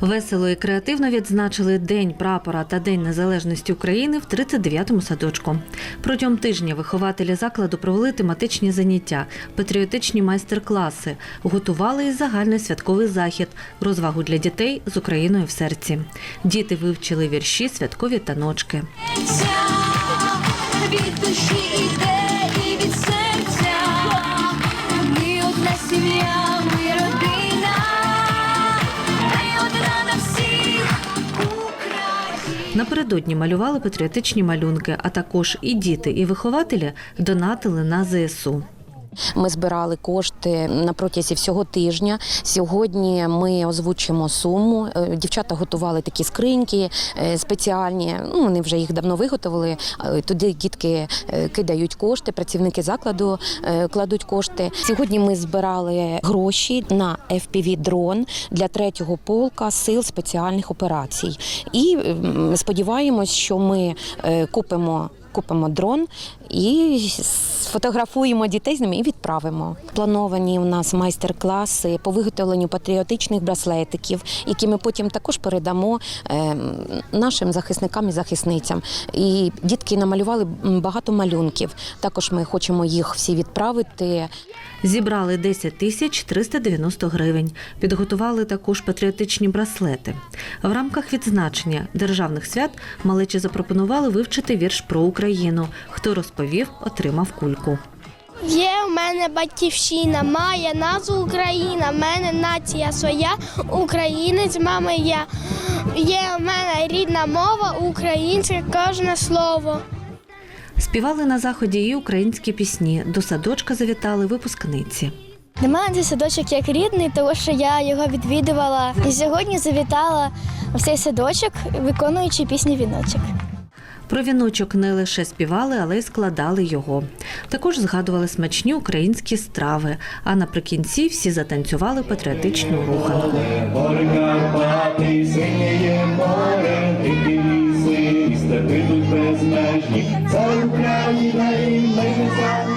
Весело і креативно відзначили День прапора та День незалежності України в 39-му садочку. Протягом тижня вихователі закладу провели тематичні заняття, патріотичні майстер-класи, готували і загальний святковий захід, розвагу для дітей з Україною в серці. Діти вивчили вірші, святкові таночки. від душі Напередодні малювали патріотичні малюнки, а також і діти, і вихователі донатили на ЗСУ. Ми збирали кошти на протязі всього тижня. Сьогодні ми озвучимо суму. Е, Дівчата готували такі скриньки е, спеціальні. Ну вони вже їх давно виготовили. Е, Туди дітки кидають кошти, працівники закладу кладуть кошти. Сьогодні ми збирали гроші на fpv дрон для третього полка сил спеціальних операцій. І сподіваємось, що ми купимо. Купимо дрон і сфотографуємо дітей з ними і відправимо. Плановані у нас майстер-класи по виготовленню патріотичних браслетиків, які ми потім також передамо е, нашим захисникам і захисницям. І дітки намалювали багато малюнків. Також ми хочемо їх всі відправити. Зібрали 10 тисяч 390 гривень. Підготували також патріотичні браслети. В рамках відзначення державних свят малечі запропонували вивчити вірш про Україну. Хто розповів, отримав кульку. Є в мене батьківщина, має назву Україна, в мене нація своя, українець, мама я. Є в мене рідна мова, українське кожне слово. Співали на заході і українські пісні. До садочка завітали випускниці. Для мене цей садочок як рідний, тому що я його відвідувала і сьогодні завітала в цей садочок, виконуючи пісню віночок. Про віночок не лише співали, але й складали його. Також згадували смачні українські страви. А наприкінці всі затанцювали патріотичну руханку. Це ліси, і ми тут